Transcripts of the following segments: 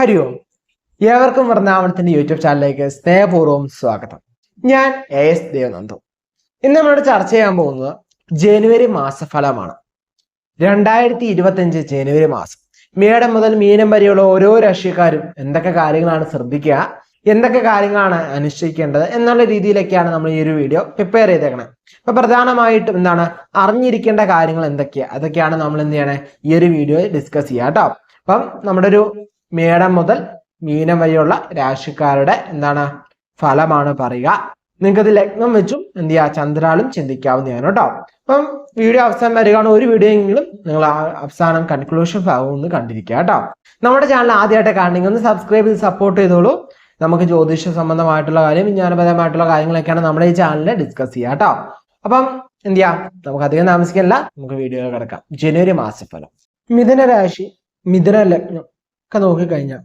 ഹരി ഓം ഏവർക്കും വൃന്ദാവനത്തിന്റെ യൂട്യൂബ് ചാനലിലേക്ക് സ്നേഹപൂർവം സ്വാഗതം. ഞാൻ എ എസ് ദേവനന്ദു. ഇന്ന് നമ്മളോട് ചർച്ച ചെയ്യാൻ പോകുന്നത് ജനുവരി മാസഫലമാണ്. രണ്ടായിരത്തി ഇരുപത്തിയഞ്ച് ജനുവരി മാസം. മേടം മുതൽ മീനം വരെയുള്ള ഓരോ രാഷ്ട്രീയക്കാരും എന്തൊക്കെ കാര്യങ്ങളാണ് ശ്രദ്ധിക്കുക എന്തൊക്കെ കാര്യങ്ങളാണ് അനുഷ്ഠിക്കേണ്ടത് എന്നുള്ള രീതിയിലൊക്കെയാണ് നമ്മൾ ഈ ഒരു വീഡിയോ പ്രിപ്പയർ ചെയ്തേക്കണത് അപ്പൊ പ്രധാനമായിട്ടും എന്താണ് അറിഞ്ഞിരിക്കേണ്ട കാര്യങ്ങൾ എന്തൊക്കെയാണ് അതൊക്കെയാണ് നമ്മൾ എന്ത് ചെയ്യണേ? ഈ ഒരു വീഡിയോയിൽ ഡിസ്കസ് ചെയ്യുക കേട്ടോ അപ്പം നമ്മുടെ ഒരു മേടം മുതൽ മീനം വരെയുള്ള രാശിക്കാരുടെ എന്താണ് ഫലമാണ് പറയുക. നിങ്ങൾക്ക് ഇത് ലഗ്നം വെച്ചും എന്ത് ചെയ്യുക? ചന്ദ്രാളും ചിന്തിക്കാവുന്നതാണ് കേട്ടോ. അപ്പം വീഡിയോ അവസാനം വരികയാണ്. ഒരു വീഡിയോ എങ്കിലും നിങ്ങൾ അവസാനം കൺക്ലൂഷൻ ഭാഗം കണ്ടിരിക്കുക കേട്ടോ. നമ്മുടെ ചാനൽ ആദ്യമായിട്ട് കാണണമെങ്കിൽ ഒന്ന് സബ്സ്ക്രൈബ് ചെയ്ത് സപ്പോർട്ട് ചെയ്തോളൂ. നമുക്ക് ജ്യോതിഷ സംബന്ധമായിട്ടുള്ള കാര്യം വിജ്ഞാനപരമായിട്ടുള്ള കാര്യങ്ങളൊക്കെയാണ് നമ്മുടെ ഈ ചാനലിൽ ഡിസ്കസ് ചെയ്യുക കേട്ടോ. അപ്പം എന്ത് ചെയ്യാം നമുക്ക് അധികം താമസിക്കല്ല നമുക്ക് വീഡിയോ കിടക്കാം. ജനുവരി മാസഫലം. മിഥുന രാശി മിഥുന ലഗ്നം ഒക്കെ നോക്കിക്കഴിഞ്ഞാൽ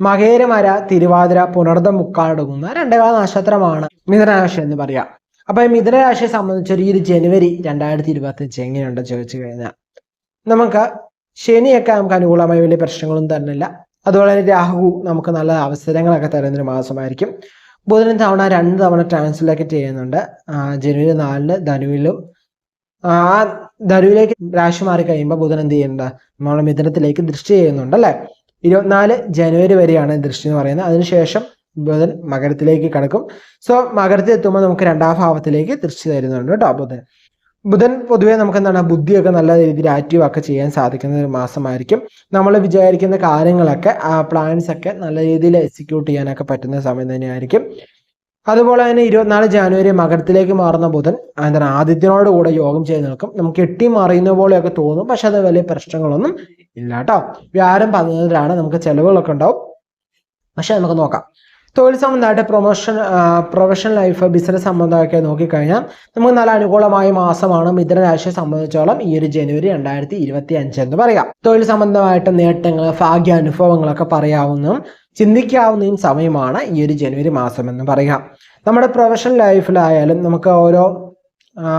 മകേരമര തിരുവാതിര പുണർദ മുക്കാടങ്ങുന്ന രണ്ടേകാല നക്ഷത്രമാണ് മിഥുനരാശി എന്ന് പറയാം. അപ്പൊ മിഥുനരാശിയെ സംബന്ധിച്ചൊരു ഈ ഒരു ജനുവരി രണ്ടായിരത്തി ഇരുപത്തി അഞ്ച് എങ്ങനെയുണ്ടെന്ന് ചോദിച്ചു കഴിഞ്ഞാൽ നമുക്ക് ശനിയൊക്കെ നമുക്ക് അനുകൂലമായ വലിയ പ്രശ്നങ്ങളൊന്നും തരുന്നില്ല അതുപോലെ തന്നെ രാഹു നമുക്ക് നല്ല അവസരങ്ങളൊക്കെ തരുന്ന ഒരു മാസമായിരിക്കും. ബുധനും തവണ രണ്ട് തവണ ട്രാൻസ്ലേറ്റ് ചെയ്യുന്നുണ്ട്. ജനുവരി നാലിന് ധനുവിലും ആ ധനുവിലേക്ക് രാശി മാറി കഴിയുമ്പോൾ ബുധൻ എന്ത് ചെയ്യുന്നുണ്ട്? നമ്മളെ മിഥുനത്തിലേക്ക് ദൃഷ്ടി ചെയ്യുന്നുണ്ട് അല്ലെ? ഇരുപത്തിനാല് ജനുവരി വരെയാണ് ദൃഷ്ടി എന്ന് പറയുന്നത്. അതിനുശേഷം ബുധൻ മകരത്തിലേക്ക് കടക്കും. സോ മകരത്തിൽ എത്തുമ്പോൾ നമുക്ക് രണ്ടാം ഭാവത്തിലേക്ക് ദൃഷ്ടി തരുന്നുണ്ട് കേട്ടോ ബുധൻ. ബുധൻ പൊതുവേ നമുക്ക് എന്താണ് ബുദ്ധിയൊക്കെ നല്ല രീതിയിൽ ആക്റ്റീവ് ഒക്കെ ചെയ്യാൻ സാധിക്കുന്ന ഒരു മാസമായിരിക്കും. നമ്മൾ വിചാരിക്കുന്ന കാര്യങ്ങളൊക്കെ ആ പ്ലാൻസ് ഒക്കെ നല്ല രീതിയിൽ എക്സിക്യൂട്ട് ചെയ്യാനൊക്കെ പറ്റുന്ന സമയം തന്നെയായിരിക്കും. അതുപോലെ തന്നെ ഇരുപത്തിനാല് ജാനുവരി മകരത്തിലേക്ക് മാറുന്ന ബുധൻ എന്താണ് ആദിത്യനോട് കൂടെ യോഗം ചെയ്ത് നിൽക്കും. നമുക്ക് എട്ടി മറിയുന്ന പോലെയൊക്കെ തോന്നും. പക്ഷെ അത് വലിയ പ്രശ്നങ്ങളൊന്നും ഇല്ല കേട്ടോ. വ്യാഴം പതിനേഴിലാണ് നമുക്ക് ചെലവുകളൊക്കെ ഉണ്ടാവും. പക്ഷെ നമുക്ക് നോക്കാം. തൊഴിൽ സംബന്ധമായിട്ട് പ്രൊമോഷൻ പ്രൊഫഷണൽ ലൈഫ് ബിസിനസ് സംബന്ധമൊക്കെ നോക്കിക്കഴിഞ്ഞാൽ നമുക്ക് നല്ല അനുകൂലമായ മാസമാണ് മിഥുനരാശിയെ സംബന്ധിച്ചോളം ഈ ഒരു ജനുവരി രണ്ടായിരത്തി ഇരുപത്തി അഞ്ച് എന്ന് പറയാം. തൊഴിൽ സംബന്ധമായിട്ട് നേട്ടങ്ങൾ ഭാഗ്യ അനുഭവങ്ങളൊക്കെ പറയാവുന്നതും ചിന്തിക്കാവുന്നതും സമയമാണ് ഈ ഒരു ജനുവരി മാസം എന്ന് പറയാം നമ്മുടെ പ്രൊഫഷണൽ ലൈഫിലായാലും നമുക്ക് ഓരോ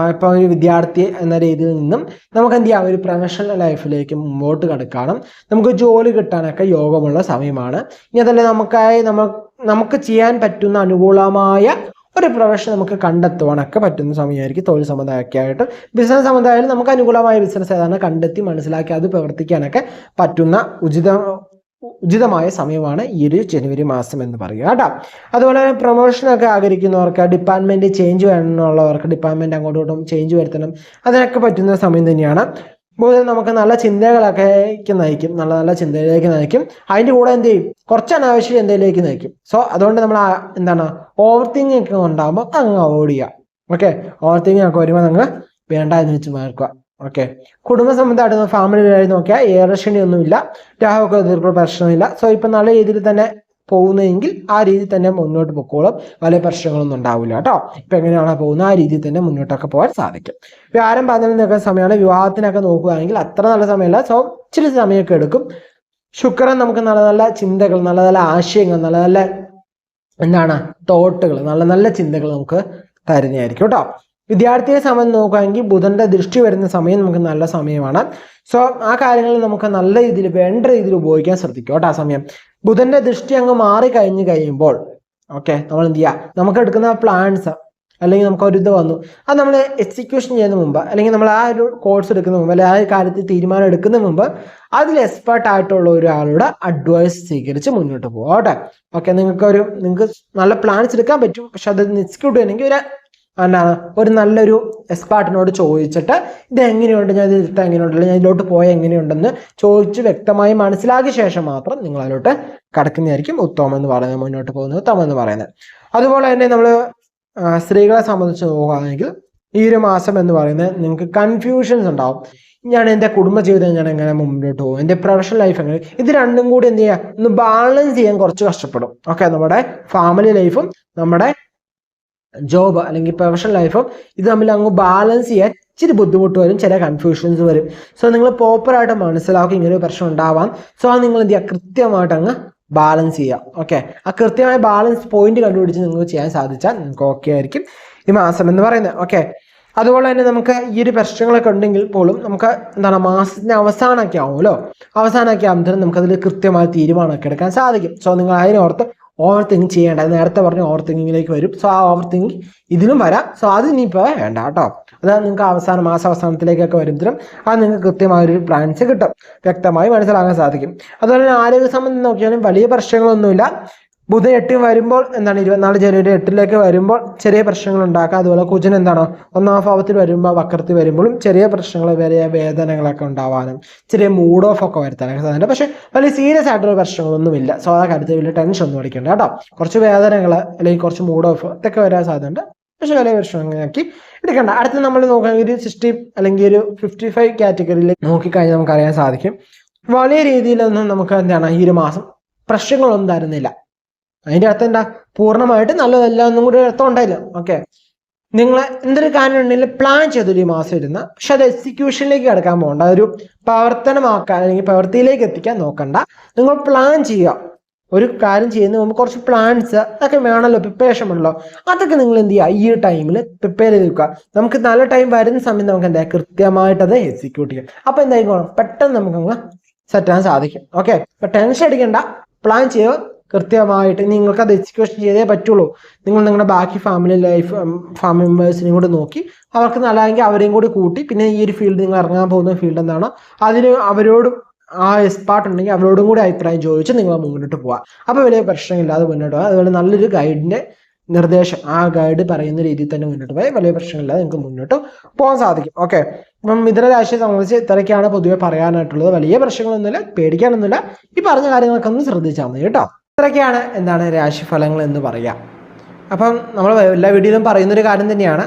ഇപ്പോൾ ഒരു വിദ്യാർത്ഥി എന്ന രീതിയിൽ നിന്നും നമുക്ക് എന്ത് ചെയ്യാം? ഒരു പ്രൊഫഷണൽ ലൈഫിലേക്ക് മുമ്പോട്ട് കിടക്കാനും നമുക്ക് ജോലി കിട്ടാനൊക്കെ യോഗമുള്ള സമയമാണ്. ഇനി അതല്ല നമുക്കായി നമ്മൾ നമുക്ക് ചെയ്യാൻ പറ്റുന്ന അനുകൂലമായ ഒരു പ്രൊഫഷൻ നമുക്ക് കണ്ടെത്തുവാനൊക്കെ പറ്റുന്ന സമയമായിരിക്കും. തൊഴിൽ സമുദായമൊക്കെ ആയിട്ട് ബിസിനസ് സമുദായം നമുക്ക് അനുകൂലമായ ബിസിനസ് ഏതാണ് കണ്ടെത്തി മനസ്സിലാക്കി അത് പ്രവർത്തിക്കാനൊക്കെ പറ്റുന്ന ഉചിത ഉചിതമായ സമയമാണ് ഈ ഒരു ജനുവരി മാസം എന്ന് പറയുക കേട്ടോ. അതുപോലെ തന്നെ പ്രൊമോഷനൊക്കെ ആഗ്രഹിക്കുന്നവർക്ക് ഡിപ്പാർട്ട്മെന്റ് ചേഞ്ച് വേണമെന്നുള്ളവർക്ക് ഡിപ്പാർട്ട്മെന്റ് അങ്ങോട്ടും ചേഞ്ച് വരുത്തണം. അതിനൊക്കെ പറ്റുന്ന സമയം തന്നെയാണ്. ബുധൻ നമുക്ക് നല്ല ചിന്തകളൊക്കെ നയിക്കും. നല്ല നല്ല ചിന്തയിലേക്ക് നയിക്കും. അതിന്റെ കൂടെ എന്ത് ചെയ്യും? കുറച്ച് അനാവശ്യ ചിന്തയിലേക്ക് നയിക്കും. സോ അതുകൊണ്ട് നമ്മൾ എന്താണ് ഓവർ തിങ്കിങ് ഒക്കെ ഉണ്ടാകുമ്പോൾ അങ്ങ് അവോയ്ഡ് ചെയ്യുക. ഓക്കെ ഓവർ തിങ്കിങ് ഒക്കെ വരുമ്പോൾ നിങ്ങൾ വേണ്ട എന്ന് വെച്ച് മാർക്കുക ഓക്കെ കുടുംബ സംബന്ധമായിട്ട് ഫാമിലിയായി നോക്കിയാൽ ഇല്ല രാഹുവൊക്കെ എതിർക്കുന്ന പ്രശ്നമില്ല. സോ ഇപ്പം നല്ല രീതിയിൽ തന്നെ പോകുന്നതെങ്കിൽ ആ രീതിയിൽ തന്നെ മുന്നോട്ട് പൊക്കോളും. വലിയ പ്രശ്നങ്ങളൊന്നും ഉണ്ടാവില്ല കേട്ടോ. ഇപ്പം എങ്ങനെയാണോ പോകുന്നത് ആ രീതിയിൽ തന്നെ മുന്നോട്ടൊക്കെ പോകാൻ സാധിക്കും. വ്യാരം പതിനൊന്ന് നിൽക്കുന്ന സമയമാണ് വിവാഹത്തിനൊക്കെ നോക്കുകയാണെങ്കിൽ അത്ര നല്ല സമയമല്ല. സോ ഇച്ചിരി സമയമൊക്കെ എടുക്കും. ശുക്രൻ നമുക്ക് നല്ല നല്ല ചിന്തകൾ നല്ല നല്ല ആശയങ്ങൾ നല്ല നല്ല എന്താണ് തോട്ടുകൾ നല്ല നല്ല ചിന്തകൾ നമുക്ക് തരുന്നതായിരിക്കും കേട്ടോ. വിദ്യാർത്ഥിയെ സമയം നോക്കുകയാണെങ്കിൽ ബുധന്റെ ദൃഷ്ടി വരുന്ന സമയം നമുക്ക് നല്ല സമയമാണ്. സോ ആ കാര്യങ്ങൾ നമുക്ക് നല്ല രീതിയിൽ വേണ്ട രീതിയിൽ ഉപയോഗിക്കാൻ ശ്രദ്ധിക്കും കേട്ടോ ആ സമയം. ബുധന്റെ ദൃഷ്ടി അങ്ങ് മാറി കഴിഞ്ഞു കഴിയുമ്പോൾ ഓക്കെ നമ്മൾ എന്ത് ചെയ്യുക? നമുക്ക് എടുക്കുന്ന പ്ലാൻസ് അല്ലെങ്കിൽ നമുക്ക് ഒരു ഇത് വന്നു. അത് നമ്മൾ എക്സിക്യൂഷൻ ചെയ്യുന്ന മുമ്പ് അല്ലെങ്കിൽ നമ്മൾ ആ ഒരു കോഴ്സ് എടുക്കുന്ന മുമ്പ് അല്ലെങ്കിൽ ആ ഒരു കാര്യത്തിൽ തീരുമാനം എടുക്കുന്ന മുമ്പ് അതിൽ എക്സ്പേർട്ട് ആയിട്ടുള്ള ഒരാളുടെ അഡ്വൈസ് സ്വീകരിച്ച് മുന്നോട്ട് പോകും ഓക്കെ നിങ്ങൾക്ക് ഒരു നിങ്ങൾക്ക് നല്ല പ്ലാൻസ് എടുക്കാൻ പറ്റും. പക്ഷെ അത് എക്സിക്യൂട്ട് ചെയ്യണമെങ്കിൽ ഒരു എന്താണ് ഒരു നല്ലൊരു എക്സ്പേർട്ടിനോട് ചോദിച്ചിട്ട് ഇത് എങ്ങനെയുണ്ട് ഞാൻ ഇത് എടുത്താൽ എങ്ങനെയുണ്ട് ഞാൻ ഇതിലോട്ട് പോയ എങ്ങനെയുണ്ടെന്ന് ചോദിച്ച് വ്യക്തമായി മനസ്സിലാക്കിയ ശേഷം മാത്രം നിങ്ങൾ അതിലോട്ട് കടക്കുന്നതായിരിക്കും ഉത്തമം എന്ന് പറയുന്നത് മുന്നോട്ട് പോകുന്നത് ഉത്തമം എന്ന് പറയുന്നത്. അതുപോലെ തന്നെ നമ്മൾ സ്ത്രീകളെ സംബന്ധിച്ച് നോക്കുകയാണെങ്കിൽ ഈ ഒരു മാസം എന്ന് പറയുന്നത് നിങ്ങൾക്ക് കൺഫ്യൂഷൻസ് ഉണ്ടാവും. ഞാൻ എന്റെ കുടുംബജീവിതം ഞാൻ എങ്ങനെ മുന്നോട്ട് പോകും എന്റെ പ്രൊഫഷണൽ ലൈഫ് എങ്ങനെ ഇത് രണ്ടും കൂടി എന്ത് ചെയ്യുക? ഒന്ന് ബാലൻസ് ചെയ്യാൻ കുറച്ച് കഷ്ടപ്പെടും. ഓക്കെ നമ്മുടെ ഫാമിലി ലൈഫും നമ്മുടെ ജോബ് അല്ലെങ്കിൽ പ്രൊഫഷണൽ ലൈഫും ഇത് തമ്മിൽ അങ്ങ് ബാലൻസ് ചെയ്യാൻ ഇച്ചിരി ബുദ്ധിമുട്ട് വരും ചില കൺഫ്യൂഷൻസ് വരും. സോ നിങ്ങൾ പ്രോപ്പറായിട്ട് മനസ്സിലാക്കി ഇങ്ങനെ ഒരു പ്രശ്നം ഉണ്ടാവാം. സോ അത് നിങ്ങൾ എന്ത് ചെയ്യുക? കൃത്യമായിട്ട് അങ്ങ് ബാലൻസ് ചെയ്യുക. ഓക്കെ ആ കൃത്യമായ ബാലൻസ് പോയിന്റ് കണ്ടുപിടിച്ച് നിങ്ങൾക്ക് ചെയ്യാൻ സാധിച്ചാൽ നിങ്ങൾക്ക് ഓക്കെ ആയിരിക്കും. ഈ മാസം എന്ന് പറയുന്നത്. ഓക്കെ അതുപോലെ തന്നെ നമുക്ക് ഈ ഒരു പ്രശ്നങ്ങളൊക്കെ ഉണ്ടെങ്കിൽ പോലും നമുക്ക് എന്താണ് മാസത്തിന്റെ അവസാനമൊക്കെ ആവുമല്ലോ അവസാനമൊക്കെ ആകുമ്പോൾ നമുക്കതിൽ കൃത്യമായ തീരുമാനമൊക്കെ എടുക്കാൻ സാധിക്കും. സോ നിങ്ങൾ അതിനോർത്ത് ഓവർ തിങ്ക് ചെയ്യേണ്ട നേരത്തെ പറഞ്ഞ ഓവർ തിങ്കിങ്ങിലേക്ക് വരും. സോ ആ ഓവർ തിങ്ക് ഇതിലും വരാം. സോ അത് ഇനിയിപ്പോൾ വേണ്ട കേട്ടോ. അതായത് നിങ്ങൾക്ക് അവസാന മാസ അവസാനത്തിലേക്കൊക്കെ വരുമ്പോഴും അത് നിങ്ങൾക്ക് കൃത്യമായൊരു പ്ലാൻസ് കിട്ടും. വ്യക്തമായി മനസ്സിലാക്കാൻ സാധിക്കും. അതുപോലെ തന്നെ ആരോഗ്യ സംബന്ധം നോക്കിയാലും വലിയ പ്രശ്നങ്ങളൊന്നുമില്ല. ബുധൻ എട്ടിൽ വരുമ്പോൾ എന്താണ് ഇരുപത്തിനാല് ജനുവരി എട്ടിലേക്ക് വരുമ്പോൾ ചെറിയ പ്രശ്നങ്ങൾ ഉണ്ടാക്കുക അതുപോലെ കുജൻ എന്താണ്? ഒന്നാം ഭാവത്തിൽ വരുമ്പോൾ വക്രത്തിൽ വരുമ്പോഴും ചെറിയ പ്രശ്നങ്ങൾ വരെ വേദനകളൊക്കെ ഉണ്ടാവാനും ചെറിയ മൂഡ് ഓഫ് ഒക്കെ വരുത്താനൊക്കെ സാധ്യത പക്ഷെ വലിയ സീരിയസ് ആയിട്ടുള്ള പ്രശ്നങ്ങളൊന്നുമില്ല. സോ ആ കാര്യത്തിൽ വലിയ ടെൻഷൻ ഒന്നും അടിക്കണ്ട കേട്ടോ. കുറച്ച് വേദനകൾ അല്ലെങ്കിൽ കുറച്ച് മൂഡ് ഓഫ് ഇതൊക്കെ വരാൻ സാധ്യതയുണ്ട്. പക്ഷേ വലിയ പ്രശ്നങ്ങളാക്കി എടുക്കണ്ട. അടുത്ത് നമ്മൾ നോക്കുകയാണെങ്കിൽ ഒരു സിക്സ്റ്റി അല്ലെങ്കിൽ ഒരു ഫിഫ്റ്റി ഫൈവ് കാറ്റഗറിയിൽ നോക്കിക്കഴിഞ്ഞാൽ നമുക്ക് അറിയാൻ സാധിക്കും. വലിയ രീതിയിലൊന്നും നമുക്ക് എന്താണ് ഈ ഒരു മാസം പ്രശ്നങ്ങളൊന്നും തരുന്നില്ല. അതിന്റെ അർത്ഥം എന്താ? പൂർണമായിട്ട് നല്ലതല്ല എന്നും കൂടി ഒരു അർത്ഥം ഉണ്ടായില്ല. ഓക്കെ നിങ്ങൾ എന്തൊരു കാര്യം ഉണ്ടെങ്കിലും പ്ലാൻ ചെയ്തൊരു മാസം ഇരുന്ന് പക്ഷെ അത് എക്സിക്യൂഷനിലേക്ക് കിടക്കാൻ പോകണ്ട. ഒരു പ്രവർത്തനമാക്കാൻ അല്ലെങ്കിൽ പ്രവൃത്തിയിലേക്ക് എത്തിക്കാൻ നോക്കണ്ട. നിങ്ങൾ പ്ലാൻ ചെയ്യുക. ഒരു കാര്യം ചെയ്യുന്ന മുമ്പ് കുറച്ച് പ്ലാൻസ് അതൊക്കെ വേണമല്ലോ പ്രിപ്പറേഷൻ ഉണ്ടല്ലോ അതൊക്കെ നിങ്ങൾ എന്ത് ചെയ്യുക? ഈ ടൈമിൽ പ്രിപ്പയർ ചെയ്ത് വെക്കുക. നമുക്ക് നല്ല ടൈം വരുന്ന സമയത്ത് നമുക്ക് എന്താ കൃത്യമായിട്ട് അത് എക്സിക്യൂട്ട് ചെയ്യാം. അപ്പൊ എന്തായിക്കോണം? പെട്ടെന്ന് നമുക്ക് സെറ്റ് ആകാൻ സാധിക്കും. ഓക്കെ അപ്പൊ ടെൻഷൻ അടിക്കണ്ട. പ്ലാൻ ചെയ്യുക. കൃത്യമായിട്ട് നിങ്ങൾക്ക് അത് എക്സിക്യൂഷൻ ചെയ്തേ പറ്റുള്ളൂ. നിങ്ങൾ നിങ്ങളുടെ ബാക്കി ഫാമിലി ലൈഫ് ഫാമിലി മെമ്പേഴ്സിനെയും കൂടി നോക്കി. അവർക്ക് നല്ലതെങ്കിൽ അവരെയും കൂടി കൂട്ടി. പിന്നെ ഈ ഒരു ഫീൽഡ് നിങ്ങൾ ഇറങ്ങാൻ പോകുന്ന ഫീൽഡ് എന്താണ്? അതിന് അവരോടും ആ എക്സ്പാർട്ട് ഉണ്ടെങ്കിൽ അവരോടും കൂടി അഭിപ്രായം ചോദിച്ച് നിങ്ങൾ മുന്നോട്ട് പോവുക അപ്പോൾ വലിയ പ്രശ്നമില്ലാതെ മുന്നോട്ട് പോകാം അതുപോലെ നല്ലൊരു ഗൈഡിന്റെ നിർദ്ദേശം. ആ ഗൈഡ് പറയുന്ന രീതിയിൽ തന്നെ മുന്നോട്ട് പോയി വലിയ പ്രശ്നമില്ലാതെ നിങ്ങൾക്ക് മുന്നോട്ട് പോകാൻ സാധിക്കും. ഓക്കെ അപ്പം മിഥുന രാശിയെ സംബന്ധിച്ച് ഇത്രയൊക്കെയാണ് പൊതുവെ പറയാനായിട്ടുള്ളത്. വലിയ പ്രശ്നങ്ങളൊന്നുമില്ല പേടിക്കാനൊന്നുമില്ല. ഈ പറഞ്ഞ കാര്യങ്ങളൊക്കെ ഒന്ന് ശ്രദ്ധിച്ചാൽ മതി കേട്ടോ. ഇത്രയൊക്കെയാണ് എന്താണ് രാശിഫലങ്ങൾ എന്ന് പറയുക അപ്പം നമ്മൾ എല്ലാ വീഡിയോയിലും പറയുന്നൊരു കാര്യം തന്നെയാണ്.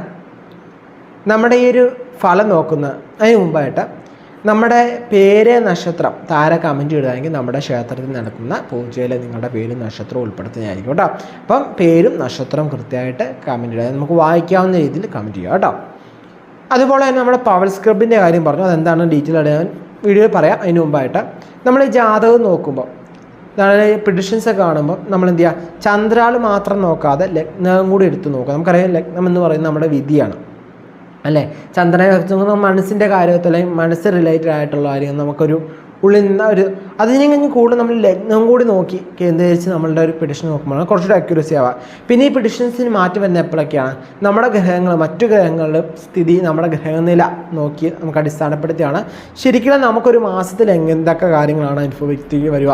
നമ്മുടെ ഈ ഒരു ഫലം നോക്കുന്നത് അതിന് മുമ്പായിട്ട് നമ്മുടെ പേര് നക്ഷത്രം താര കമന്റ് ഇടുകയാണെങ്കിൽ നമ്മുടെ ക്ഷേത്രത്തിൽ നടക്കുന്ന പൂജയിലെ നിങ്ങളുടെ പേരും നക്ഷത്രവും ഉൾപ്പെടുത്തുന്നതായിരിക്കും കേട്ടോ. അപ്പം പേരും നക്ഷത്രവും കൃത്യമായിട്ട് കമന്റ് ഇടുക. നമുക്ക് വായിക്കാവുന്ന രീതിയിൽ കമന്റ് ചെയ്യുക കേട്ടോ. അതുപോലെ തന്നെ നമ്മുടെ പവർ സ്ക്രബിന്റെ കാര്യം പറഞ്ഞു. അതെന്താണ് ഡീറ്റെയിൽ ഞാൻ വീഡിയോയിൽ പറയാം. അതിന് മുമ്പായിട്ട് നമ്മൾ ഈ ജാതകം നോക്കുമ്പോൾ പ്രിഡിഷൻസ് ഒക്കെ കാണുമ്പോൾ നമ്മൾ എന്ത് ചെയ്യുക ചന്ദ്രാൾ മാത്രം നോക്കാതെ ലഗ്നം കൂടി എടുത്ത് നോക്കുക. നമുക്കറിയാം ലഗ്നം എന്ന് പറയുന്നത് നമ്മുടെ വിധിയാണ്. അല്ലേ? ചന്ദ്രനെ വെച്ച് മനസ്സിന്റെ കാര്യത്തിൽ അല്ലെങ്കിൽ മനസ്സ് റിലേറ്റഡ് ആയിട്ടുള്ള കാര്യം നമുക്കൊരു ഉള്ളിൽ നിന്ന് ഒരു അതിനെ കഴിഞ്ഞ് കൂടുതൽ നമ്മൾ ലഗ്നം കൂടി നോക്കി കേന്ദ്രീകരിച്ച് നമ്മളുടെ ഒരു പിഡിഷൻ നോക്കുമ്പോഴാണ് കുറച്ചുകൂടി അക്യൂറസി ആവുക. പിന്നെ ഈ പിഡിഷൻസിന് മാറ്റി വരുന്ന എപ്പോഴൊക്കെയാണ്? നമ്മുടെ ഗ്രഹങ്ങൾ മറ്റു ഗ്രഹങ്ങളുടെ സ്ഥിതി നമ്മുടെ ഗ്രഹനില നോക്കി നമുക്ക് അടിസ്ഥാനപ്പെടുത്തിയാണ്. ശരിക്കും നമുക്കൊരു മാസത്തിൽ എന്തൊക്കെ കാര്യങ്ങളാണ് അനുഭവിച്ച് വരിക?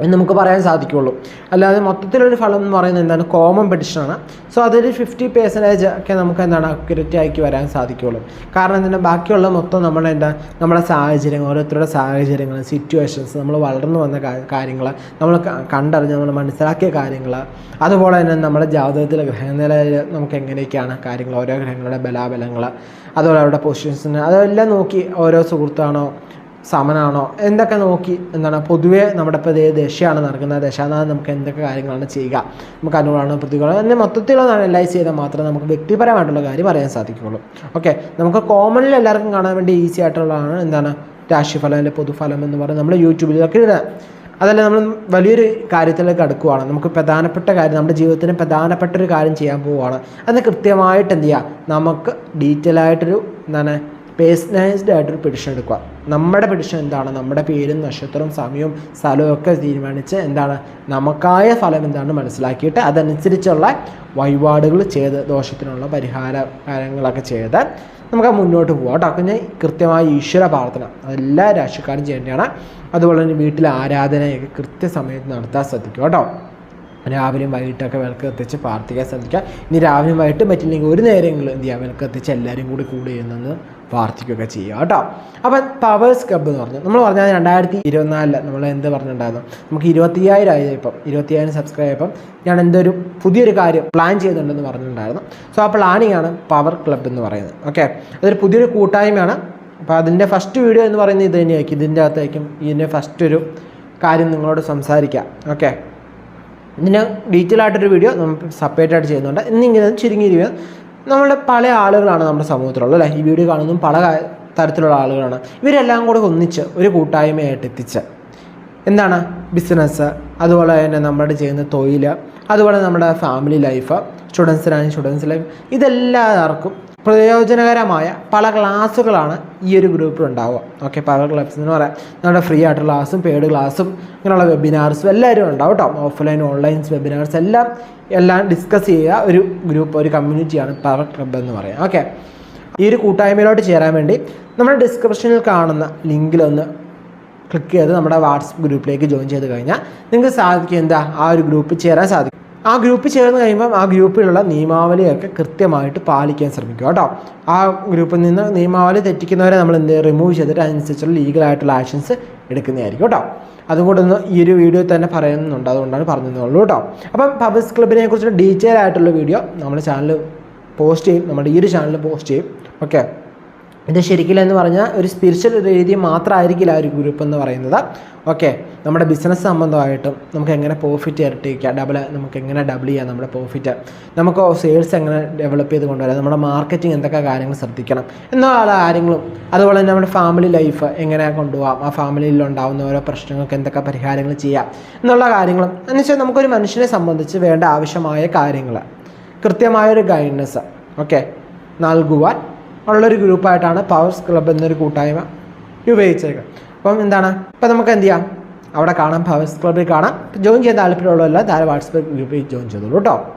എന്ന് നമുക്ക് പറയാൻ സാധിക്കുള്ളൂ. അല്ലാതെ മൊത്തത്തിലൊരു ഫലം എന്ന് പറയുന്നത് എന്താണ്? കോമൺ പെഡിഷനാണ് സോ അതൊരു ഫിഫ്റ്റി പെർസെന്റേജ് ഒക്കെ നമുക്ക് എന്താണ്? അക്യുറേറ്റ് ആക്കി വരാൻ സാധിക്കുള്ളൂ. കാരണം എന്താണ്? ബാക്കിയുള്ള മൊത്തം നമ്മുടെ എന്താ? നമ്മുടെ സാഹചര്യങ്ങൾ ഓരോരുത്തരുടെ സാഹചര്യങ്ങൾ സിറ്റുവേഷൻസ് നമ്മൾ വളർന്നു വന്ന കാര്യങ്ങൾ നമ്മൾ കണ്ടറിഞ്ഞ് നമ്മൾ മനസ്സിലാക്കിയ കാര്യങ്ങൾ അതുപോലെ തന്നെ നമ്മുടെ ജാതകത്തിലെ ഗ്രഹനിലയിൽ നമുക്ക് എങ്ങനെയൊക്കെയാണ് കാര്യങ്ങൾ ഓരോ ഗ്രഹങ്ങളുടെ ബലാബലങ്ങൾ അതുപോലെ അവരുടെ പൊസിഷൻസിന് അതെല്ലാം നോക്കി ഓരോ സുഹൃത്താണോ സമനാണോ? എന്തൊക്കെ നോക്കി എന്താണ്? പൊതുവേ നമ്മുടെ ഇപ്പോൾ ഏത് ദശയാണ് നടക്കുന്നത്. ദശാനാഥം നമുക്ക് എന്തൊക്കെ കാര്യങ്ങളാണ് ചെയ്യുക? നമുക്ക് അനുകൂലമാണ് പ്രതികൂലം എന്നെ മൊത്തത്തിലുള്ള അനലൈസ് ചെയ്താൽ മാത്രം നമുക്ക് വ്യക്തിപരമായിട്ടുള്ള കാര്യം അറിയാൻ സാധിക്കുകയുള്ളൂ. ഓക്കെ നമുക്ക് കോമണിൽ എല്ലാവർക്കും കാണാൻ വേണ്ടി ഈസി ആയിട്ടുള്ളതാണ് എന്താണ്? രാശിഫലം അല്ലെങ്കിൽ പൊതുഫലം എന്ന് പറയുന്നത് നമ്മൾ യൂട്യൂബിലൊക്കെ ഇടുക. അതല്ല നമ്മൾ വലിയൊരു കാര്യത്തിലേക്ക് അടുക്കുവാണ്. നമുക്ക് പ്രധാനപ്പെട്ട കാര്യം നമ്മുടെ ജീവിതത്തിന് പ്രധാനപ്പെട്ട ഒരു കാര്യം ചെയ്യാൻ പോവുകയാണ്. അത് കൃത്യമായിട്ട് എന്ത് ചെയ്യുക? നമുക്ക് ഡീറ്റെയിൽ ആയിട്ടൊരു എന്താണ് പേഴ്സണലൈസ്ഡ് ആയിട്ടൊരു പെഡിഷൻ എടുക്കുക. നമ്മുടെ പെഡിഷൻ എന്താണ്? നമ്മുടെ പേരും നക്ഷത്രവും സമയവും സ്ഥലവും ഒക്കെ തീരുമാനിച്ച് എന്താണ്? നമുക്കായ ഫലം എന്താണെന്ന് മനസ്സിലാക്കിയിട്ട് അതനുസരിച്ചുള്ള വഴിപാടുകൾ ചെയ്ത് ദോഷത്തിനുള്ള പരിഹാര കാര്യങ്ങളൊക്കെ ചെയ്ത് നമുക്ക് മുന്നോട്ട് പോകാം കേട്ടോ. പിന്നെ കൃത്യമായ ഈശ്വര പ്രാർത്ഥന. അതെല്ലാ രാശിക്കാരും ചെയ്യേണ്ടതാണ് അതുപോലെ തന്നെ വീട്ടിലെ ആരാധനയൊക്കെ കൃത്യസമയത്ത് നടത്താൻ ശ്രദ്ധിക്കുക കേട്ടോ. രാവിലെയും വൈകിട്ടൊക്കെ വിളക്ക് കത്തിച്ച് പ്രാർത്ഥിക്കാൻ ശ്രദ്ധിക്കുക. ഇനി രാവിലെയും വൈകിട്ടും പറ്റില്ലെങ്കിൽ ഒരു നേരമെങ്കിലും എന്ത് ചെയ്യുക വിളക്ക് കത്തിച്ച് എല്ലാവരും കൂടി കൂടി ചെയ്യുന്നത് പ്രാർത്ഥിക്കുകയൊക്കെ ചെയ്യുക കേട്ടോ. അപ്പം പവേഴ്സ് ക്ലബ്ബ് എന്ന് പറഞ്ഞു. നമ്മൾ പറഞ്ഞാൽ രണ്ടായിരത്തി ഇരുപത്തിനാലിൽ നമ്മൾ എന്ത് പറഞ്ഞിട്ടുണ്ടായിരുന്നു? നമുക്ക് ഇരുപത്തിയായിരം ആയി ഇപ്പം. ഇരുപത്തിയ്യായിരം സബ്സ്ക്രൈബ് ആയപ്പം ഞാൻ എന്തൊരു പുതിയൊരു കാര്യം പ്ലാൻ ചെയ്യുന്നുണ്ടെന്ന് പറഞ്ഞിട്ടുണ്ടായിരുന്നു. സോ ആ പ്ലാനിങ് ആണ് പവർ ക്ലബ്ബ് എന്ന് പറയുന്നത്. ഓക്കെ അതൊരു പുതിയൊരു കൂട്ടായ്മയാണ്. അപ്പോൾ അതിന്റെ ഫസ്റ്റ് വീഡിയോ എന്ന് പറയുന്നത് ഇത് തന്നെയായിരിക്കും. ഇതിന്റെ അകത്തായിരിക്കും ഇതിന്റെ ഫസ്റ്റ് ഒരു കാര്യം നിങ്ങളോട് സംസാരിക്കാം ഓക്കെ ഇതിന് ഡീറ്റെയിൽ ആയിട്ടൊരു വീഡിയോ നമ്മൾ സെപ്പറേറ്റ് ആയിട്ട് ചെയ്യുന്നുണ്ട്. ഇന്നിങ്ങനെ ചുരുങ്ങിയിരിക്കുക നമ്മുടെ പല ആളുകളാണ് നമ്മുടെ സമൂഹത്തിലുള്ളത് അല്ലേ? ഈ വീഡിയോ കാണുന്നതും പല തരത്തിലുള്ള ആളുകളാണ്. ഇവരെല്ലാം കൂടെ ഒന്നിച്ച് ഒരു കൂട്ടായ്മയായിട്ട് എത്തിച്ച് എന്താണ്? ബിസിനസ് അതുപോലെ തന്നെ നമ്മുടെ ചെയ്യുന്ന തൊഴിൽ അതുപോലെ നമ്മുടെ ഫാമിലി ലൈഫ് സ്റ്റുഡൻസിനാണെങ്കിൽ സ്റ്റുഡൻസ് ലൈഫ് ഇതെല്ലാവർക്കും പ്രയോജനകരമായ പല ക്ലാസ്സുകളാണ് ഈ ഒരു ഗ്രൂപ്പിൽ ഉണ്ടാവുക. ഓക്കെ പല ക്ലാസ് എന്ന് പറയാം. നമ്മുടെ ഫ്രീ ആയിട്ടുള്ള ക്ലാസ്സും പെയ്ഡ് ക്ലാസ്സും ഇങ്ങനെയുള്ള വെബിനാർസും എല്ലാവരും ഉണ്ടാവും കേട്ടോ. ഓഫ്ലൈൻ ഓൺലൈൻ വെബിനാർസ് എല്ലാം എല്ലാം ഡിസ്കസ് ചെയ്യുക. ഒരു ഗ്രൂപ്പ് ഒരു കമ്മ്യൂണിറ്റിയാണ് പവർ ക്ലബ് എന്ന് പറയാം. ഓക്കെ ഈ ഒരു കൂട്ടായ്മയിലോട്ട് ചേരാൻ വേണ്ടി നമ്മുടെ ഡിസ്ക്രിപ്ഷനിൽ കാണുന്ന ലിങ്കിലൊന്ന് ക്ലിക്ക് ചെയ്ത് നമ്മുടെ വാട്സപ്പ് ഗ്രൂപ്പിലേക്ക് ജോയിൻ ചെയ്ത് കഴിഞ്ഞാൽ നിങ്ങൾക്ക് സാധിക്കും എന്താ? ആ ഒരു ഗ്രൂപ്പിൽ ചേരാൻ സാധിക്കും. ആ ഗ്രൂപ്പ് ചേർന്ന് കഴിയുമ്പം ആ ഗ്രൂപ്പിലുള്ള നിയമാവലിയൊക്കെ കൃത്യമായിട്ട് പാലിക്കാൻ ശ്രമിക്കുക കേട്ടോ. ആ ഗ്രൂപ്പിൽ നിന്ന് നിയമാവലി തെറ്റിക്കുന്നവരെ നമ്മൾ എന്ത് റിമൂവ് ചെയ്തിട്ട് അതിനനുസരിച്ചുള്ള ലീഗലായിട്ടുള്ള ആക്ഷൻസ് എടുക്കുന്നതായിരിക്കും കേട്ടോ. അതുകൊണ്ടൊന്ന് ഈ ഒരു വീഡിയോ തന്നെ പറയുന്നുണ്ട്. അതുകൊണ്ടാണ് പറഞ്ഞതെന്നുള്ളൂ കേട്ടോ. അപ്പം പബ്ലിക് ക്ലബിനെ കുറിച്ചുള്ള ഡീറ്റെയിൽ ആയിട്ടുള്ള വീഡിയോ നമ്മുടെ ചാനൽ പോസ്റ്റ് ചെയ്യും. നമ്മുടെ ഈ ഒരു ചാനൽ പോസ്റ്റ് ചെയ്യും. ഓക്കെ ഇത് ശരിക്കില്ല എന്ന് പറഞ്ഞാൽ ഒരു സ്പിരിച്വൽ രീതി മാത്രമായിരിക്കില്ല ആ ഒരു ഗ്രൂപ്പ് എന്ന് പറയുന്നത്. ഓക്കെ നമ്മുടെ ബിസിനസ് സംബന്ധമായിട്ടും നമുക്ക് എങ്ങനെ പ്രോഫിറ്റ് ഇരട്ടിക്കുക ഡബിൾ നമുക്ക് എങ്ങനെ ഡബിൾ ചെയ്യാം നമ്മുടെ പ്രോഫിറ്റ് നമുക്ക് സെയിൽസ് എങ്ങനെ ഡെവലപ്പ് ചെയ്ത് കൊണ്ടുവരാം? നമ്മുടെ മാർക്കറ്റിംഗ് എന്തൊക്കെ കാര്യങ്ങൾ ശ്രദ്ധിക്കണം? എന്നുള്ള കാര്യങ്ങളും അതുപോലെ തന്നെ നമ്മുടെ ഫാമിലി ലൈഫ് എങ്ങനെ കൊണ്ടുപോകാം ആ ഫാമിലിയിൽ ഉണ്ടാകുന്ന ഓരോ പ്രശ്നങ്ങൾക്ക് എന്തൊക്കെ പരിഹാരങ്ങൾ ചെയ്യാം? എന്നുള്ള കാര്യങ്ങളും. എന്ന് വെച്ചാൽ നമുക്കൊരു മനുഷ്യനെ സംബന്ധിച്ച് വേണ്ട ആവശ്യമായ കാര്യങ്ങൾ കൃത്യമായൊരു ഗൈഡ്നസ് ഓക്കെ നൽകുവാൻ ഉള്ളൊരു ഗ്രൂപ്പായിട്ടാണ് പവേഴ്സ് ക്ലബ് എന്നൊരു കൂട്ടായ്മ രൂപീകരിച്ചേക്കുന്നത് അപ്പം എന്താണ്? ഇപ്പം നമുക്ക് എന്ത് ചെയ്യാം? അവിടെ കാണാം പവേഴ്സ് ക്ലബ്ബിൽ കാണാം. ജോയിൻ ചെയ്യാൻ താല്പര്യമുള്ളവരെല്ലാം താരം വാട്സപ്പ് ഗ്രൂപ്പിൽ ജോയിൻ ചെയ്തോളൂ കേട്ടോ.